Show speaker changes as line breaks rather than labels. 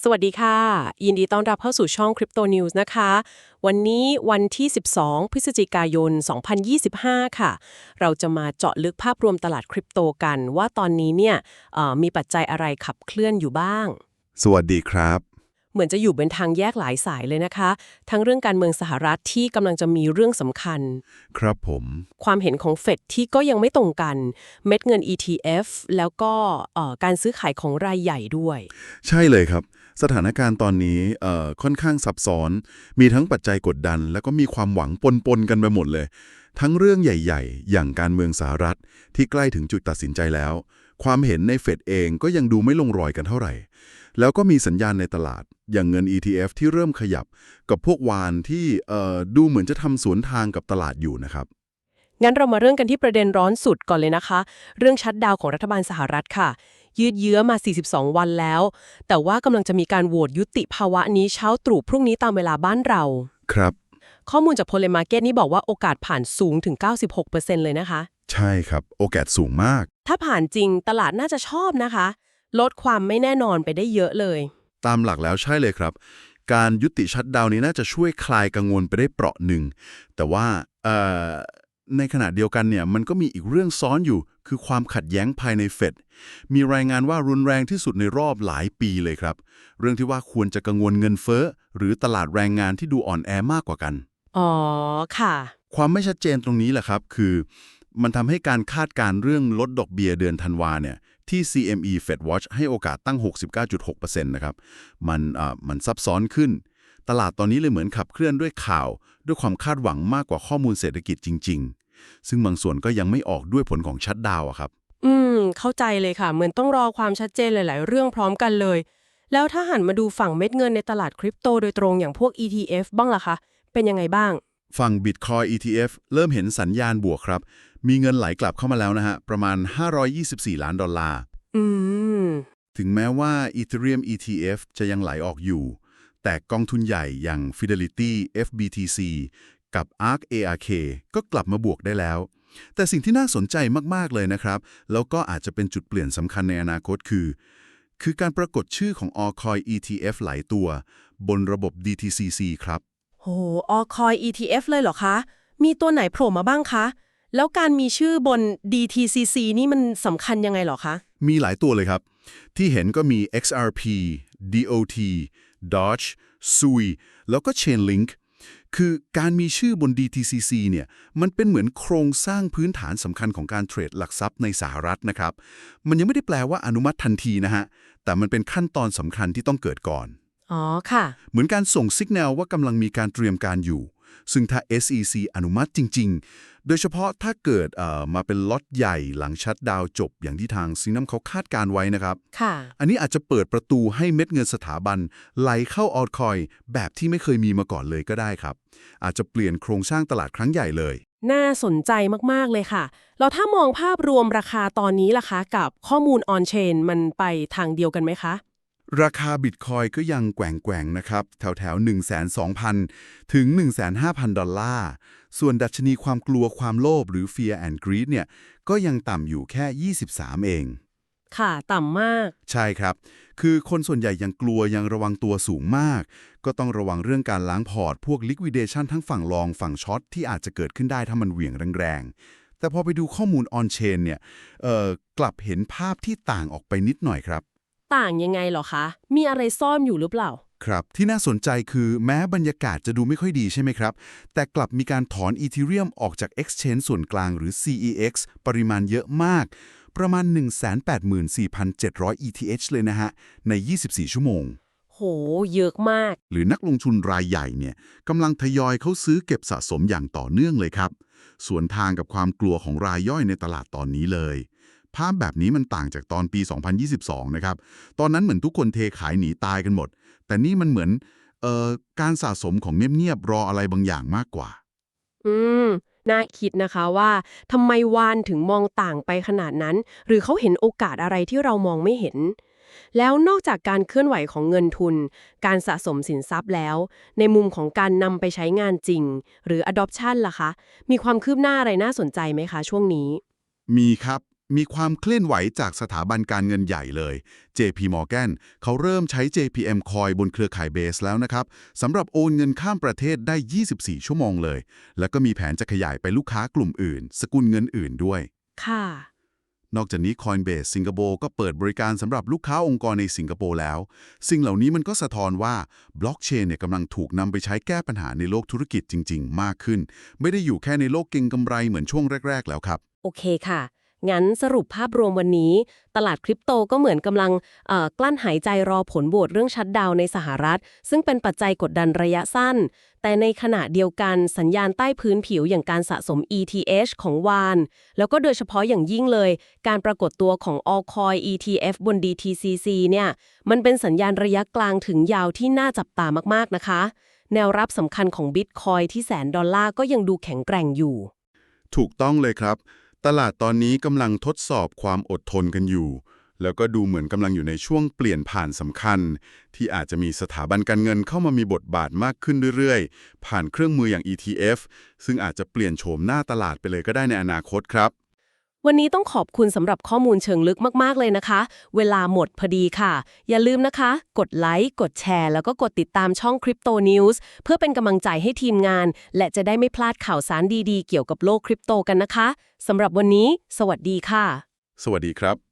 สวัสดีค่ะ ยินดีต้อนรับเข้าสู่ช่อง Crypto News นะคะ วันนี้วันที่ 12 พฤศจิกายน 2025 ค่ะ เราจะมาเจาะลึกภาพรวมตลาดคริปโตกัน ว่าตอนนี้เนี่ยเอ่อมีปัจจัยอะไรขับเคลื่อนอยู่บ้าง
สวัสดีครับ
เหมือนจะอยู่เป็นทางแยกหลายสายเลยนะคะ ทั้งเรื่องการเมืองสหรัฐที่กำลังจะมีเรื่องสำคัญ
ครับผม
ความเห็นของเฟดที่ก็ยังไม่ตรงกัน เม็ดเงิน ETF แล้วก็เอ่อการซื้อขายของรายใหญ่ด้วย
ใช่เลยครับ สถานการณ์ตอนนี้เอ่อค่อนข้างซับซ้อน มีทั้งปัจจัยกดดัน แล้วก็มีความหวังปนๆกันไปหมดเลย ทั้งเรื่องใหญ่ ๆ อย่างการเมืองสหรัฐที่ใกล้ถึงจุดตัดสินใจแล้ว ความเห็นในเฟดเองก็ยังดูไม่ลงรอยกันเท่าไหร่ แล้วก็มีสัญญาณในตลาด อย่างเงิน ETF ที่เริ่มขยับ กับพวกวานที่เอ่อดูเหมือนจะทำสวนทางกับตลาดอยู่นะครับ
งั้นเรามาเรื่องกันที่ประเด็นร้อนสุดก่อนเลยนะคะ เรื่องชัดดาวของรัฐบาลสหรัฐค่ะ ยืดเยื้อมา 42 วันแล้ว แต่ว่ากำลังจะมีการโหวตยุติภาวะนี้เช้าตรู่พรุ่งนี้ตามเวลาบ้านเรา
ครับ
ข้อมูลจากโพลมาร์เก็ตนี่บอกว่าโอกาสผ่านสูงถึง 96%เลยนะคะ
ใช่ครับ โอกาสสูงมาก
ถ้าผ่านจริงตลาดน่าจะชอบนะคะ ลดความไม่แน่นอนไปได้เยอะเลย
ตามหลักแล้วใช่เลยครับ การยุติชัดดาวน์นี้น่าจะช่วยคลายกังวลไปได้เปราะหนึ่งแต่ว่าเอ่อ ในขณะเดียวกันเนี่ยมันก็มีอีกเรื่องซ้อนอยู่ คือความขัดแย้งภายในเฟดมีรายงานว่ารุนแรงที่สุดในรอบหลายปีเลยครับ เรื่องที่ว่าควรจะกังวลเงินเฟ้อ หรือตลาดแรงงานที่ดูอ่อนแอมากกว่ากัน
อ๋อ ค่ะ
ความไม่ชัดเจนตรงนี้แหละครับ คือมันทำให้การคาดการณ์เรื่องลดดอกเบี้ยเดือนธันวาเนี่ยที่ CME Fed Watch ให้โอกาสตั้ง 69.6%นะครับ มันอ่ามันซับซ้อนขึ้น ตลาดตอนนี้เลยเหมือนขับเคลื่อนด้วยข่าว ด้วยความคาดหวังมากกว่าข้อมูลเศรษฐกิจจริงๆ ซึ่งบางส่วนก็ยังไม่ออกด้วยผลของชัดดาวน์อะครับ
อืม เข้าใจเลยค่ะ เหมือนต้องรอความชัดเจนหลาย ๆ เรื่องพร้อมกันเลย แล้วถ้าหันมาดูฝั่งเม็ดเงินในตลาดคริปโตโดยตรงอย่างพวก ETF บ้างล่ะคะ เป็นยังไงบ้าง
ฝั่ง Bitcoin ETF เริ่มเห็นสัญญาณบวกครับ มีเงินไหลกลับเข้ามาแล้วนะฮะประมาณ 524 ล้านดอลลาร์
อืม
ถึงแม้ว่า Ethereum ETF จะยังไหลออกอยู่ แต่กองทุนใหญ่อย่าง Fidelity FBTC กับ ARK ARK ก็กลับมาบวกได้แล้ว แต่สิ่งที่น่าสนใจมาก ๆ เลยนะครับ แล้วก็อาจจะเป็นจุดเปลี่ยนสำคัญในอนาคตคือ คือการปรากฏชื่อของ Allcoin ETF หลายตัว บนระบบ DTCC ครับ
โหออคอย ETF เลยเหรอคะ มีตัวไหนโผล่มาบ้างคะ แล้วการมีชื่อบน DTCC นี่มันสำคัญยังไงเหรอคะ
มีหลายตัวเลยครับ ที่เห็นก็มี XRP DOT Doge SUI แล้วก็ Chainlink คือการมีชื่อบน DTCC เนี่ยมันเป็นเหมือนโครงสร้างพื้นฐานสำคัญของการเทรดหลักทรัพย์ในสหรัฐนะครับ มันยังไม่ได้แปลว่าอนุมัติทันทีนะฮะ แต่มันเป็นขั้นตอนสำคัญที่ต้องเกิดก่อน
อ๋อค่ะ
เหมือนการส่งสัญญาณว่ากำลังมีการเตรียมการอยู่ ซึ่งถ้า SEC อนุมัติจริง ๆ โดยเฉพาะถ้าเกิดเอ่อมาเป็นล็อตใหญ่หลังชัดดาวน์จบอย่างที่ทางซิงน้ำเขาคาดการไว้นะครับ
ค่ะ
อันนี้อาจจะเปิดประตูให้เม็ดเงินสถาบัน ไหลเข้าออทคอยแบบที่ไม่เคยมีมาก่อนเลยก็ได้ครับ อาจจะเปลี่ยนโครงสร้างตลาดครั้งใหญ่เลย
น่าสนใจมาก ๆ เลยค่ะแล้วถ้ามองภาพรวมราคาตอนนี้ล่ะคะ กับข้อมูลออนเชนมันไปทางเดียวกันไหมคะ
ราคาบิตคอยก็ยังแกว่งๆนะครับ แถวแถวๆ1,200,000 ถึง 15,000 ดอลลาร์ ส่วนดัชนีความกลัวความโลภหรือ Fear and Greed เนี่ย ก็ยังต่ำอยู่แค่ 23 เอง
ค่ะ ต่ำมาก
ใช่ครับ คือคนส่วนใหญ่ยังกลัวยังระวังตัวสูงมาก ก็ต้องระวังเรื่องการล้างพอร์ต พวก liquidation ทั้งฝั่งลองฝั่งช็อตที่อาจจะเกิดขึ้นได้ถ้ามันเหวี่ยงแรงๆ แต่พอไปดูข้อมูล on chain เนี่ยเอ่อกลับเห็นภาพที่ต่างออกไปนิดหน่อยครับ
ต่างยังไงเหรอคะ มีอะไรซ่อนอยู่หรือเปล่า
ครับที่น่าสนใจคือแม้บรรยากาศจะดูไม่ค่อยดีใช่ไหมครับ แต่กลับมีการถอน Ethereum ออกจาก Exchange ส่วนกลางหรือ CEX ปริมาณเยอะมาก ประมาณ 184,700 ETH เลยนะฮะ ใน 24 ชั่วโมง
โห เยอะมาก
หรือนักลงทุนรายใหญ่เนี่ยกำลังทยอยเข้าซื้อเก็บสะสมอย่างต่อเนื่องเลยครับส่วนทางกับความกลัวของรายย่อยในตลาดตอนนี้เลย ภาพแบบนี้มันต่างจากตอนปี 2022 นะครับ ตอนนั้นเหมือนทุกคนเทขายหนีตายกันหมด แต่นี่มันเหมือนเอ่อการสะสมของเงียบๆรออะไรบางอย่างมากกว่า
อืม น่าคิดนะคะว่าทำไมวานถึงมองต่างไปขนาดนั้น หรือเขาเห็นโอกาสอะไรที่เรามองไม่เห็น แล้วนอกจากการเคลื่อนไหวของเงินทุน การสะสมสินทรัพย์แล้ว ในมุมของการนำไปใช้งานจริง หรือ adoption ล่ะคะ มีความคืบหน้าอะไรน่าสนใจไหมคะช่วงนี้
มีครับ มีความเคลื่อนไหวจากสถาบันการเงินใหญ่เลย JP Morgan เขาเริ่มใช้ JPM Coin บนเครือข่ายเบสแล้วนะครับสำหรับโอนเงินข้ามประเทศได้ 24 ชั่วโมงเลย แล้วก็มีแผนจะขยายไปลูกค้ากลุ่มอื่น สกุลเงินอื่นด้วย
ค่ะ
นอกจากนี้ Coinbase สิงคโปร์ก็เปิดบริการสำหรับลูกค้าองค์กรในสิงคโปร์แล้ว สิ่งเหล่านี้มันก็สะท้อนว่าบล็อกเชนเนี่ยกำลังถูกนำไปใช้แก้ปัญหาในโลกธุรกิจจริง ๆ มากขึ้น ไม่ได้อยู่แค่ในโลกเก็งกำไรเหมือนช่วงแรก ๆ แล้วครับ
โอเคค่ะ งั้นสรุปภาพรวมวันนี้ ตลาดคริปโตก็เหมือนกำลังกลั้นหายใจรอผลโหวตเรื่องชัดดาวในสหรัฐ ซึ่งเป็นปัจจัยกดดันระยะสั้น แต่ในขณะเดียวกันสัญญาณใต้พื้นผิวอย่างการสะสม ETH ของวาน แล้วก็โดยเฉพาะอย่างยิ่งเลย การปรากฏตัวของ Allcoin ETF บน DTCC เนี่ย มันเป็นสัญญาณระยะกลางถึงยาวที่น่าจับตามากๆนะคะ แนวรับสำคัญของ Bitcoin ที่แสนดอลลาร์ก็ยังดูแข็งแกร่งอยู่
ถูกต้องเลยครับ ตลาดตอนนี้กำลังทดสอบความอดทนกันอยู่ แล้วก็ดูเหมือนกำลังอยู่ในช่วงเปลี่ยนผ่านสำคัญ ที่อาจจะมีสถาบันการเงินเข้ามามีบทบาทมากขึ้นเรื่อยๆ ผ่านเครื่องมืออย่าง ETF ซึ่งอาจจะเปลี่ยนโฉมหน้าตลาดไปเลยก็ได้ในอนาคตครับ
วันนี้ต้องขอบคุณสำหรับข้อมูลเชิงลึกมากๆเลยนะคะ เวลาหมดพอดีค่ะ อย่าลืมนะคะ กดไลค์ กดแชร์ แล้วก็กดติดตามช่อง Crypto News เพื่อเป็นกำลังใจให้ทีมงาน และจะได้ไม่พลาดข่าวสารดีๆ เกี่ยวกับโลกคริปโตกันนะคะสำหรับวันนี้ สวัสดีค่ะ
สวัสดีครับ